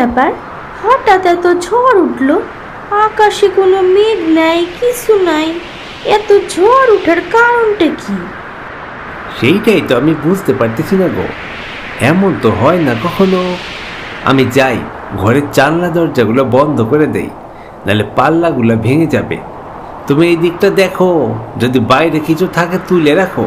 ব্যাপার? হঠাৎ এত ঝড় উঠল। আকাশে কোনো মেঘ নাই, কিছু নাই। এত ঝড় ওঠার কারণটা কি? সেইটাই তো আমি বুঝতে পারতেছি না গো। এমন তো হয় না কখনো। আমি যাই, ঘরের জানলা দরজাগুলো বন্ধ করে দেই নাহলে পাল্লাগুলো ভেঙে যাবে। তুমি এই দিকটা দেখো, যদি বাইরে কিছু থাকে তুলে রাখো।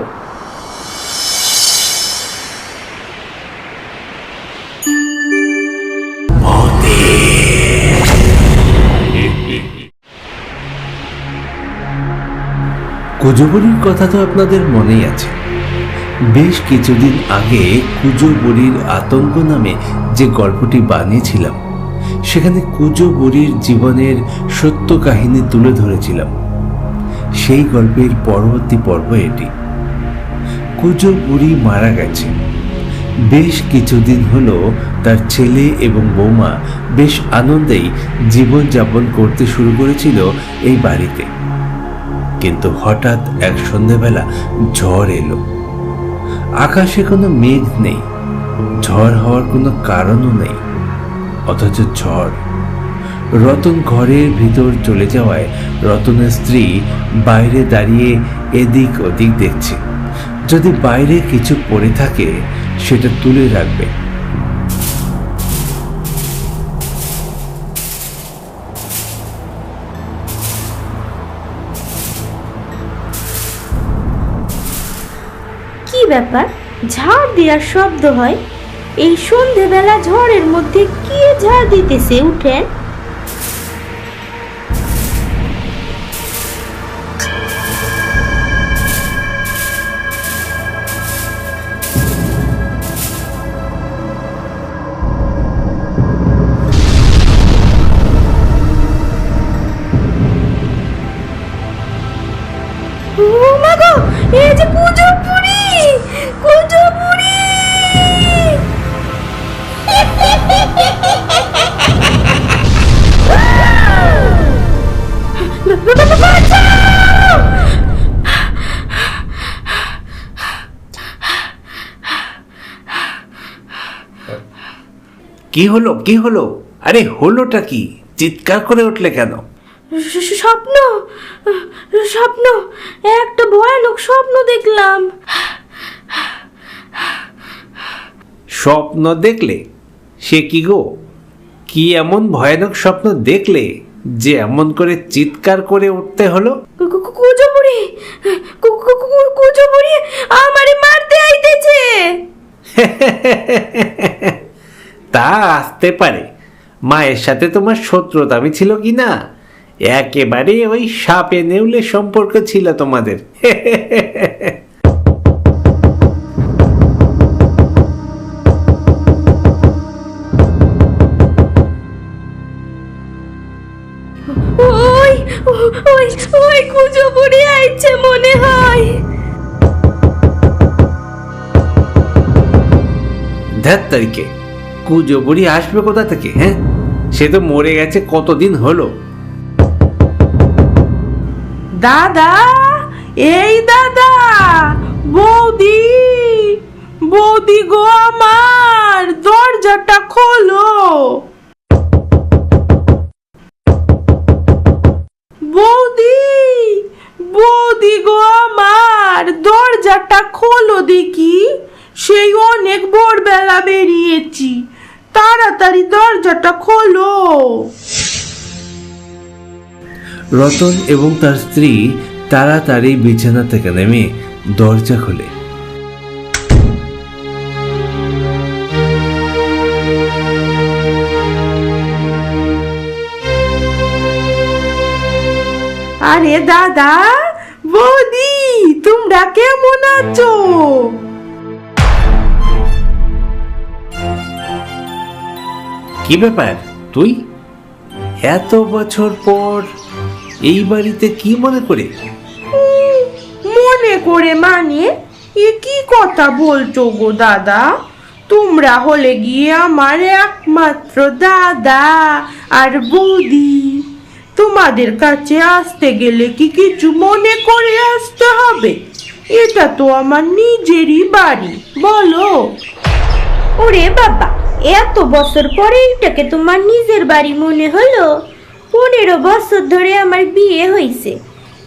কুজবুরির কথা তো আপনাদের মনেই আছে। বেশ কিছুদিন আগে কুজো বুড়ির আতঙ্ক নামে যে গল্পটি বানিয়েছিলাম, সেখানে কুজো বুড়ির জীবনের সত্য কাহিনী তুলে ধরেছিলাম। সেই গল্পের পরবর্তী পর্ব এটি। কুজো বুড়ি মারা গেছে। বেশ কিছুদিন হলো তার ছেলে এবং বৌমা বেশ আনন্দেই জীবনযাপন করতে শুরু করেছিল এই বাড়িতে। কিন্তু হঠাৎ এক সন্ধেবেলা ঝড় এলো। আকাশে কোনো মেঘ নেই, ঝড় হওয়ার কোনো কারণও নেই, অথচ ঝড়। রতন ঘরের ভিতর চলে যাওয়ায় রতনের স্ত্রী বাইরে দাঁড়িয়ে এদিক ওদিক দেখছে। যদি বাইরে কিছু পড়ে থাকে, সেটা তুলে রাখবে। ব্যাপার ঝাড় দেওয়ার শব্দ হয়। এই সন্ধেবেলা ঝড়ের মধ্যে কে ঝাড় দিতেছে উঠেন? কি হলো? কি হলো? আরে হলোটা কি? চিৎকার করে উঠলে কেন? স্বপ্ন স্বপ্ন একটা ভয়ানক স্বপ্ন দেখলাম। স্বপ্ন দেখলে? সে কি গো? কি এমন ভয়ানক স্বপ্ন দেখলে যে এমন করে চিৎকার করে উঠতে হলো? কু- কু- কু- কুজো কু- কু- কু- কুজো বুড়ি আমারে মারতে আইতেছে। তা আসতে পারে। মায়ের সাথে তোমার শত্রুতা আমি ছিল কি না? একেবারে ওই সাপে নেউলে সম্পর্ক ছিল তোমাদের। ওই ওই ওই কুজো বুড়ি আইছে মনে হয়। ধ্যাত তারিখে কুজো বুড়ি আসবে কোথা থেকে হ্যাঁ? সে তো মরে গেছে কতদিন হলো? দাদা, এই দাদা, বৌদি বৌদি গো আমার। রতন এবং তার স্ত্রী তাড়াতাড়ি বিছানা থেকে নেমে দরজা খোলে। আরে দাদা বৌদি তোমরা কেমন আছো? কি ব্যাপার তুই? এত বছর পর এই বাড়িতে কি মনে করে? মনে করে মানে? এ কি কথা বলছো গো দাদা? তোমরা হলে গিয়ে আমার একমাত্র দাদা আর বৌদি। তোমাদের কাছে আসতে গেলে কি কিছু মনে করে আসতে হবে? এটা তো আমার নিজেরই বাড়ি বলো। ওরে বাবা এত বছর পরে এটাকে তোমার নিজের বাড়ি মনে হলো। পনেরো বছর ধরে আমার বিয়ে হয়েছে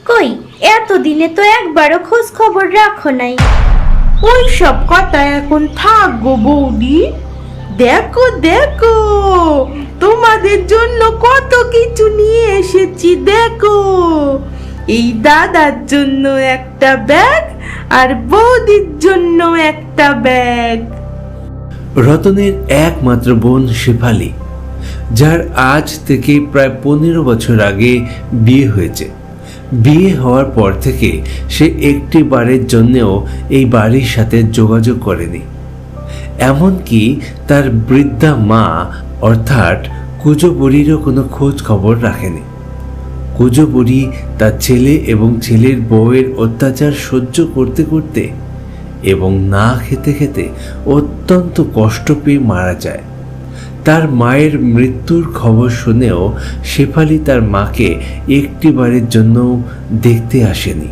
কই, এতদিনে তো একবারও খোঁজ খবর রাখো নাই। ওই সব কথা এখন থাকব বৌদি। দেখো দেখো, তোমাদের জন্য কত কিছু নিয়ে এসেছি, দেখো। এই দাদার জন্য একটা ব্যাগ আর বৌদির জন্য একটা ব্যাগ। রতনের একমাত্র বোন শেফালি। যার আজ থেকে প্রায় পনেরো বছর আগে বিয়ে হয়েছে। বিয়ে হওয়ার পর থেকে সে একটি বারের জন্যেও এই বাড়ির সাথে যোগাযোগ করেনি। এমনকি তার বৃদ্ধা মা অর্থাৎ কুজো বুড়িরও কোনো খোঁজ খবর রাখেনি। কুজো বুড়ি তার ছেলে এবং ছেলের বউয়ের অত্যাচার সহ্য করতে করতে এবং না খেতে খেতে অত্যন্ত কষ্ট পেয়ে মারা যায়। তার মায়ের মৃত্যুর খবর শুনেও শেফালি তার মাকে একটিবারের জন্য দেখতে আসেনি।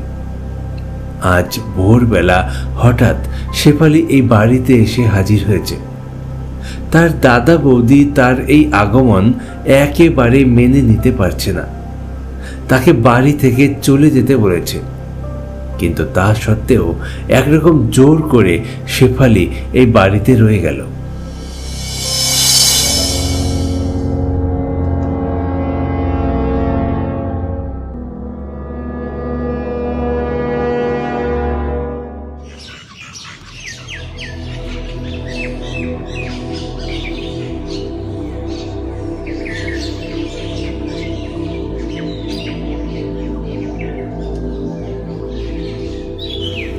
আজ ভোরবেলা হঠাৎ শেফালি এই বাড়িতে এসে হাজির হয়েছে। তার দাদা বৌদি তার এই আগমন একেবারে মেনে নিতে পারছে না। তাকে বাড়ি থেকে চলে যেতে বলেছে। কিন্তু তা সত্ত্বেও একরকম জোর করে শেফালি এই বাড়িতে রয়ে গেল।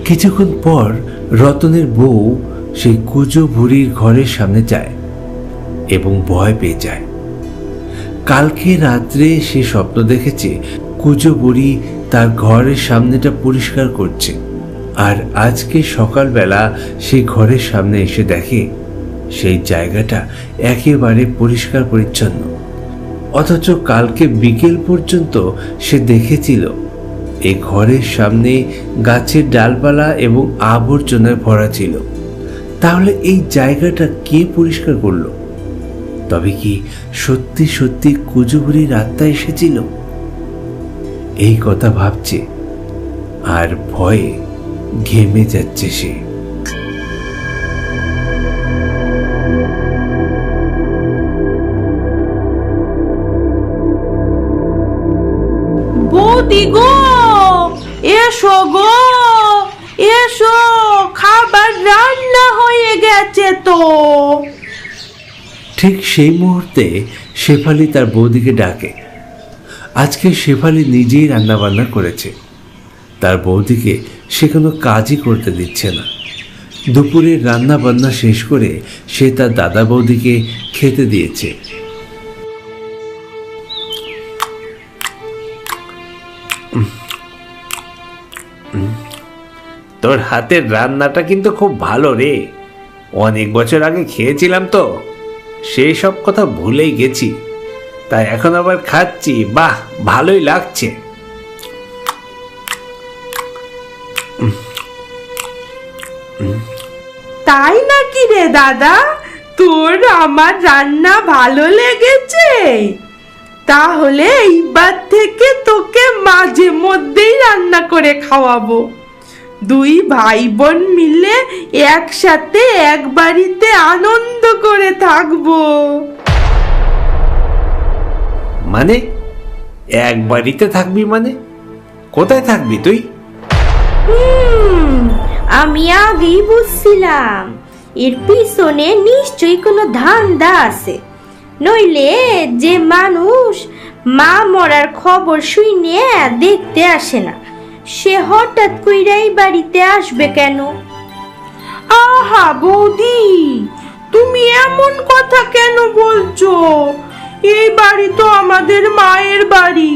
কিছুক্ষণ পর রতনের বউ সেই কুজো বুড়ির ঘরের সামনে যায় এবং ভয় পেয়ে যায়। কালকে রাত্রে সে স্বপ্ন দেখেছে কুজো বুড়ি তার ঘরের সামনেটা পরিষ্কার করছে আর আজকে সকালবেলা সেই ঘরের সামনে এসে দেখে সেই জায়গাটা একেবারে পরিষ্কার পরিচ্ছন্ন। অথচ কালকে বিকেল পর্যন্ত সে দেখেছিল এই ঘরের সামনে গাছের ডালপালা এবং আবর্জনায় ভরা ছিল। তাহলে এই জায়গাটা কে পরিষ্কার করল? তবে কি সত্যি সত্যি কুজুবুরির আত্মা এসেছিল? এই কথা ভাবছে আর ভয়ে ঘেমে যাচ্ছে সে। গেছে তো ঠিক সেই মুহূর্তে শেফালি তার বৌদিকে ডাকে। আজকে শেফালি নিজেই রান্নাবান্না করেছে। তার বৌদিকে সে কোনো কাজই করতে দিচ্ছে না। দুপুরে রান্না বান্না শেষ করে সে তার দাদা বৌদিকে খেতে দিয়েছে। তোর হাতের রান্নাটা কিন্তু খুব ভালো রে। অনেক বছর আগে খেয়েছিলাম তো। সেই সব কথা ভুলেই গেছি। তাই এখন আবার খাচ্ছি। বাহ, ভালোই লাগছে। তাই নাকি রে দাদা? তোর আমার রান্না ভালো লেগেছে। তাহলে এইবার থেকে তোকে মাঝে মধ্যেই রান্না করে খাওয়াবো। দুই ভাই বোন মিলে একসাথে এক বাড়িতে আনন্দ করে থাকব। মানে? এক বাড়িতে থাকবি মানে? কোথায় থাকবি তুই? হুম আমি আগেই বুঝছিলাম। এর পিছনে নিশ্চয়ই কোনো ধান্দা আছে। নইলে যে মানুষ মা মরার খবর শুনে দেখতে আসে না। সে হঠাৎ কইরাই বাড়িতে আসবে কেন? আহা বৌদি তুমি এমন কথা কেন বলছো? এই বাড়ি তো আমাদের মায়ের বাড়ি।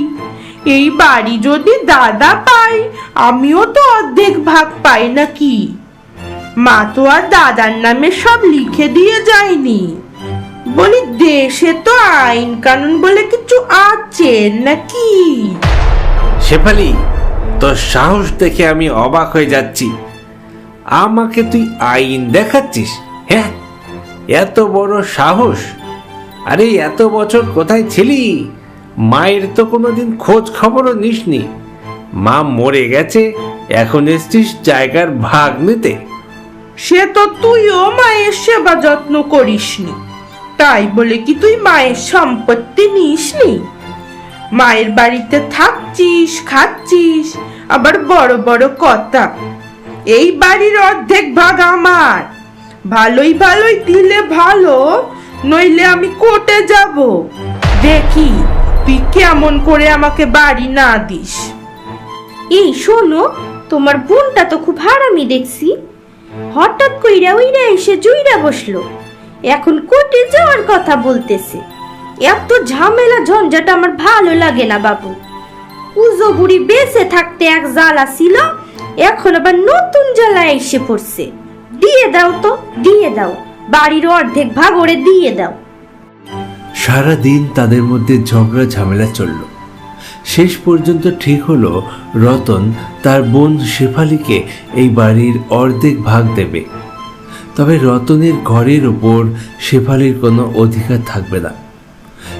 এই বাড়ি যদি দাদা পাই আমিও তো অর্ধেক ভাগ পাই নাকি? মা তো আর দাদার নামে সব লিখে দিয়ে যায়নি। বলি দেশে তো আইন কানুন বলে কিছু আছে নাকি? শেফালি তোর সাহস দেখে আমি অবাক হয়ে যাচ্ছি। আমাকে তুই আইন দেখাচ্ছিস হ্যাঁ? এত বড় সাহস? আরে, এত বছর কোথায় ছিলি? মায়ের তো কোনোদিন খোঁজ খবরও নিসনি। মা মরে গেছে, এখন এসছিস জায়গার ভাগ নিতে। সে তো তুইও মায়ের সেবা যত্ন করিসনি। তাই বলে কি তুই মায়ের সম্পত্তি নিসনি? মায়ের বাড়িতে থাকছিস, খাচ্ছিস, আবার বড় বড় কথা। এই বাড়ির অর্ধেক ভাগ আমার। ভালোই ভালোই দিলে ভালো, নইলে আমি কোর্টে যাব। দেখি, তুই কেমন করে আমাকে বাড়ি না দিস। এই শোনো, তোমার বোনটা তো খুব হারামি দেখছি। হঠাৎ কইরা ওইরা এসে জুইরা বসল। এখন কোর্টে যাওয়ার কথা বলতেছে। এত ঝামেলা, ঝঞ্ঝাট আমার ভালো লাগে না বাবু। পুজো বুড়ি বেঁচে থাকতে এক জ্বালা ছিল, এখন আবার নতুন জ্বালা এসে পড়ছে। দিয়ে দাও তো, দিয়ে দাও। বাড়ির অর্ধেক ভাগ ওরে দিয়ে দাও। সারা দিন তাদের মধ্যে ঝগড়া, ঝামেলা চলল। শেষ পর্যন্ত ঠিক হলো, রতন তার বোন শেফালিকে এই বাড়ির অর্ধেক ভাগ দেবে। তবে রতনের ঘরের ওপর শেফালির কোনো অধিকার থাকবে না।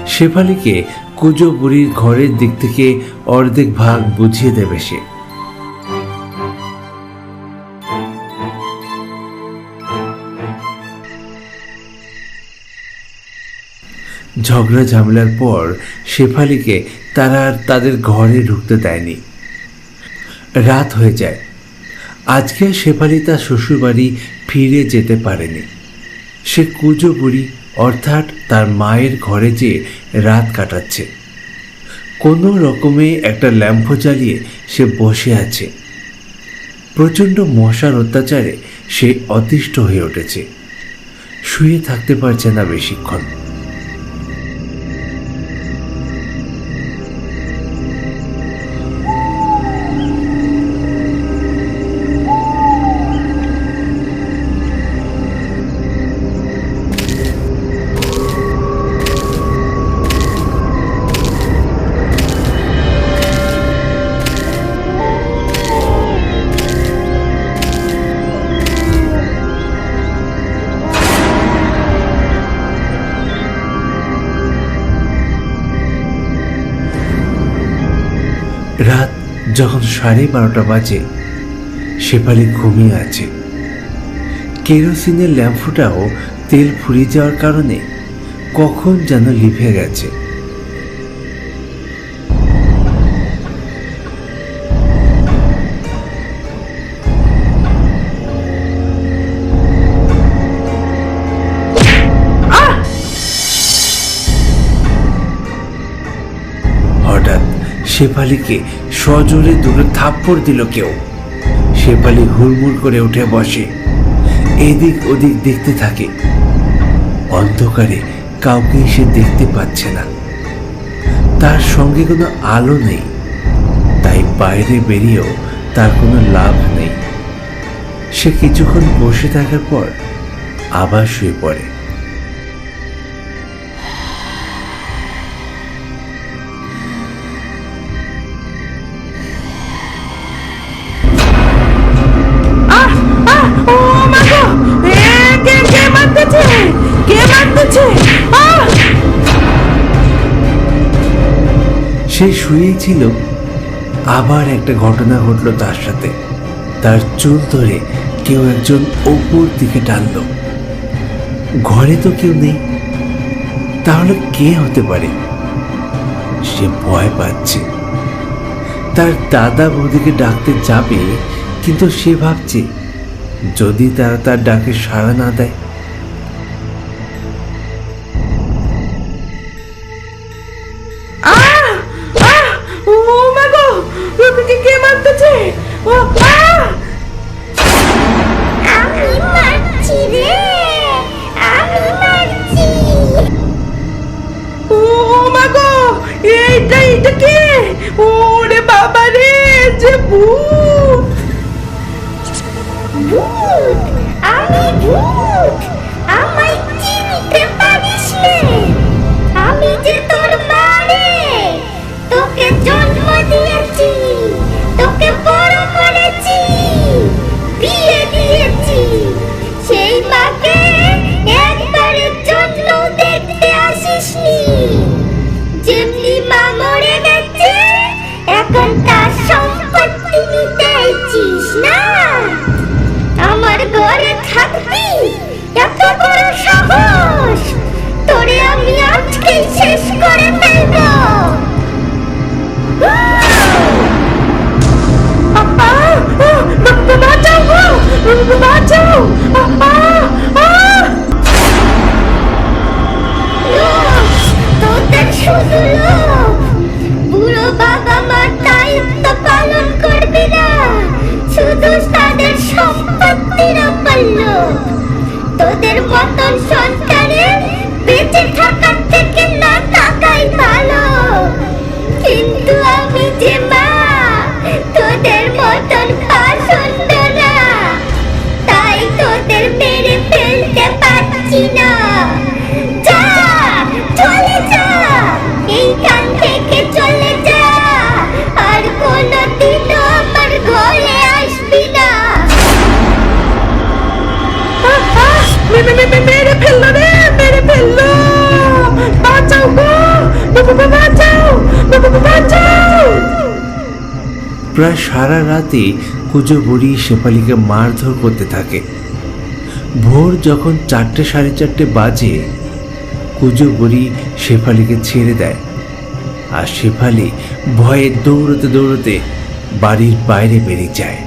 শেফালিকে কুজো বুড়ির ঘরের দিক থেকে অর্ধেক ভাগ বুঝিয়ে দেবে সে। ঝগড়া ঝামেলার পর শেফালিকে তারা আর তাদের ঘরে ঢুকতে দেয়নি। রাত হয়ে যায়। আজকে শেফালি তার শ্বশুরবাড়ি ফিরে যেতে পারেনি। সে কুজো বুড়ি অর্থাৎ তার মায়ের ঘরে যেয়ে রাত কাটাচ্ছে। কোনো রকমে একটা ল্যাম্প জ্বালিয়ে সে বসে আছে। প্রচণ্ড মশার অত্যাচারে সে অতিষ্ঠ হয়ে উঠেছে। শুয়ে থাকতে পারছে না বেশিক্ষণ। যখন সাড়ে বারোটা বাজে, শেফালি ঘুমিয়ে আছে। কেরোসিনের ল্যাম্পটাও তেল ফুরিয়ে যাওয়ার কারণে কখন যেন লিভে গেছে। শেফালিকে সজোরে দুটো থাপ্পড় দিল কেউ। শেফালি হুড়মুড় করে উঠে বসে। এদিক ওদিক দেখতে থাকে। অন্ধকারে কাউকে সে দেখতে পাচ্ছে না। তার সঙ্গে কোনো আলো নেই। তাই বাইরে বেরিয়েও তার কোনো লাভ নেই। সে কিছুক্ষণ বসে থাকার পর আবার শুয়ে পড়ে। ছিল, আবার একটা ঘটনা ঘটলো তার সাথে। তার চুল ধরে কেউ একজন ওপর দিকে টানল। ঘরে তো কেউ নেই। তাহলে কে হতে পারে? সে ভয় পাচ্ছে। তার দাদা বৌদিকে ডাকতে যাবে, কিন্তু সে ভাবছে, যদি তারা তার ডাকে সাড়া না দেয় যে এত বড় সাহস! শেষ করে ফেলব! আপা বাঁচাও বাঁচাও! আপা তোদের শুধু লোভ বুড়ো বাবা মার দায়িত্ব পালন করবি না! তাদের সম্পত্তির অপাল্য তোদের মতন সন্তানের বেঁচে থাকার থেকে প্রায় সারা রাতে কুজো বুড়ি শেফালিকে মারধর করতে থাকে। ভোর যখন চারটে সাড়ে চারটে বাজে, কুজো বুড়ি শেফালিকে ছেড়ে দেয় আর শেফালি ভয়ে দৌড়তে দৌড়তে বাড়ির বাইরে বেরিয়ে যায়।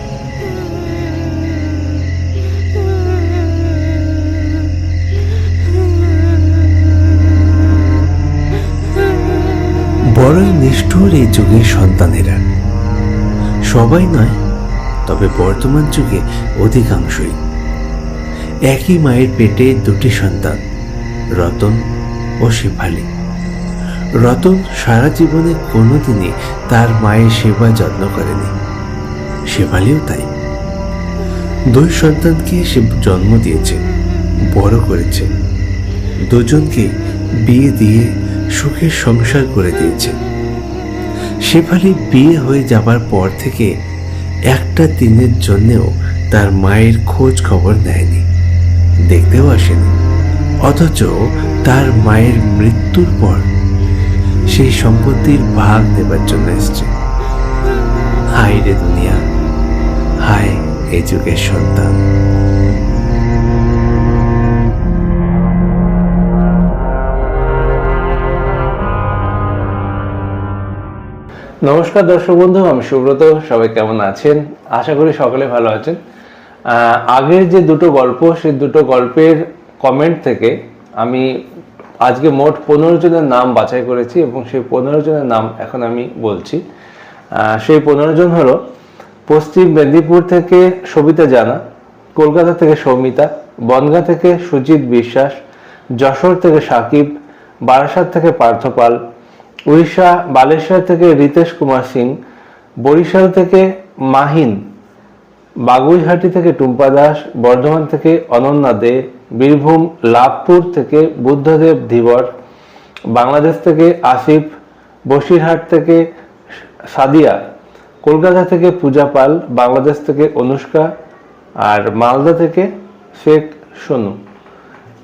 বড়ই নিষ্ঠুর এই যুগের সন্তানেরা। সবাই নয়, তবে বর্তমান যুগে অধিকাংশই একই মায়ের পেটে দুটি সন্তান, রতন ও শেফালি। রতন সারা জীবনে কোনোদিনই তার মায়ের সেবা যত্ন করেনি, শেফালিও তাই। দুই সন্তানকে সে জন্ম দিয়েছে, বড় করেছে। দুজনকে বিয়ে দিয়ে সুখের সংসার করে দিয়েছে। শেফালি বিয়ে হয়ে যাবার পর থেকে একটা দিনের জন্যেও তার মায়ের খোঁজ খবর নেয়নি, দেখতেও আসেনি। অথচ তার মায়ের মৃত্যুর পর সেই সম্পত্তির ভাগ দেবার জন্য এসছে। হায় রে দুনিয়া, হায় এ যুগের সন্তান। নমস্কার দর্শক বন্ধু, আমি সুব্রত, সবাই কেমন আছেন? আশা করি সকলে ভালো আছেন। আগের যে দুটো গল্প, সেই দুটো গল্পের কমেন্ট থেকে আমি আজকে মোট পনেরো জনের নাম বাছাই করেছি এবং সেই পনেরো জনের নাম এখন আমি বলছি। সেই পনেরো জন হলো পশ্চিম মেদিনীপুর থেকে সবিতা জানা, কলকাতা থেকে সৌমিতা, বনগাঁ থেকে সুজিত বিশ্বাস, যশোর থেকে সাকিব, বারাসাত থেকে পার্থ পাল উড়িষ্যা, বালেশ্বর থেকে রিতেশ কুমার সিং, বরিশাল থেকে মাহিন, বাগুইহাটি থেকে টুম্পা দাস, বর্ধমান থেকে অনন্যা দে, বীরভূম, লাভপুর থেকে বুদ্ধদেব ধীবর, বাংলাদেশ থেকে আসিফ, বসিরহাট থেকে সাদিয়া, কলকাতা থেকে পূজা পাল, বাংলাদেশ থেকে অনুষ্কা আর মালদা থেকে শেখ সোনু।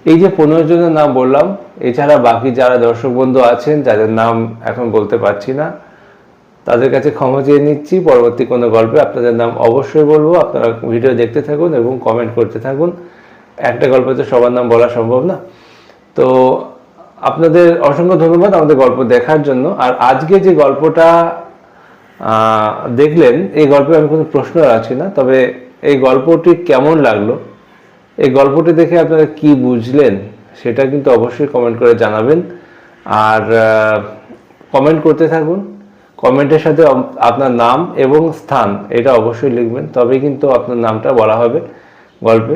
এই যে পনেরো জনের নাম বললাম এছাড়া বাকি যারা দর্শক বন্ধু আছেন, যাদের নাম এখন বলতে পারছি না, তাদের কাছে ক্ষমা চেয়ে নিচ্ছি। পরবর্তী কোনো গল্পে আপনাদের নাম অবশ্যই বলব। আপনারা ভিডিও দেখতে থাকুন এবং কমেন্ট করতে থাকুন। একটা গল্পে তো সবার নাম বলা সম্ভব না। তো আপনাদের অসংখ্য ধন্যবাদ আমাদের গল্প দেখার জন্য। আর আজকে যে গল্পটা দেখলেন, এই গল্পে আমি কোনো প্রশ্ন রাখছি না। তবে এই গল্পটি কেমন লাগল? এই গল্পটি দেখে আপনারা কি বুঝলেন? সেটা কিন্তু অবশ্যই কমেন্ট করে জানাবেন। আর কমেন্ট করতে থাকুন। কমেন্টের সাথে আপনার নাম এবং স্থান, এটা অবশ্যই লিখবেন। তবে কিন্তু আপনার নামটা বলা হবে গল্পে।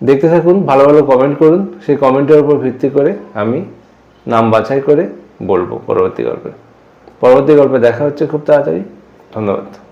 দেখতে থাকুন, ভালো ভালো কমেন্ট করুন। সেই কমেন্টের উপর ভিত্তি করে আমি নাম বাছাই করে বলব পরবর্তী গল্পে। পরবর্তী গল্পে দেখা হচ্ছে খুব তাড়াতাড়ি। ধন্যবাদ।